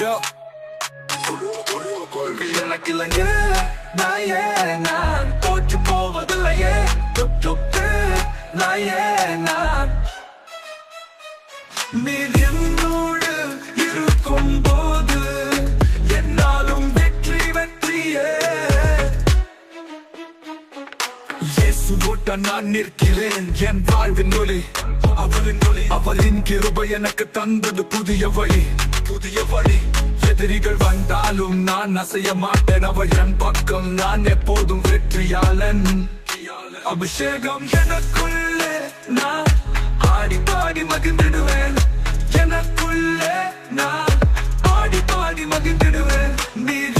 Yo. எனக்கு நான் ஏன் நான் தோற்று போவதில்லையே துப் துப்பு நான் ஏன் நான் நீர் என்னோடு இருக்கும் போது என்னாலும் வெற்றி வெற்றியே இயேசு ஓட்ட நான் நிற்கிறேன் என் வாழ்வின் ஒளி அவரின் ஒளி அவரின் கிருபை எனக்கு தந்தது புதிய வழி புதிய வழி. எதிரிகள் வந்தாலும் நான் அசைய மாட்டேன். அவர் என் பக்கம் நான் எப்போதும் வெற்றியாளன். அபிஷேகம் எனக்குள்ளே நான் ஆடி பாடி மகிழ்ந்திடுவேன். எனக்குள்ளே நான் ஆடி பாடி மகிழ்ந்திடுவேன். நீர்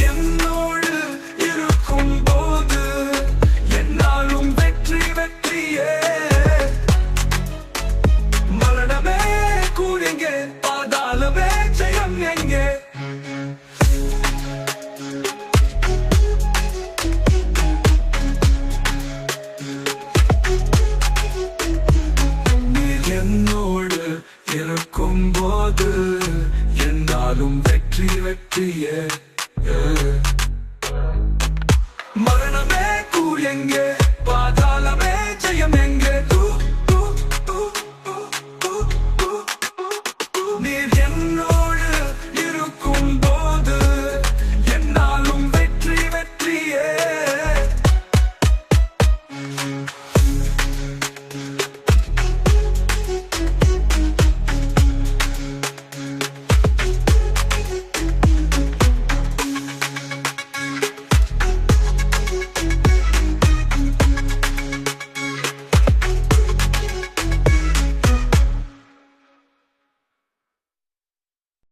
இருக்கும் போது என்னாலும் வெற்றி வெற்றியே. மரணமே கூழ் எங்கே? பாதாளமே ஜெயம் எங்கே? நீர் என்னோ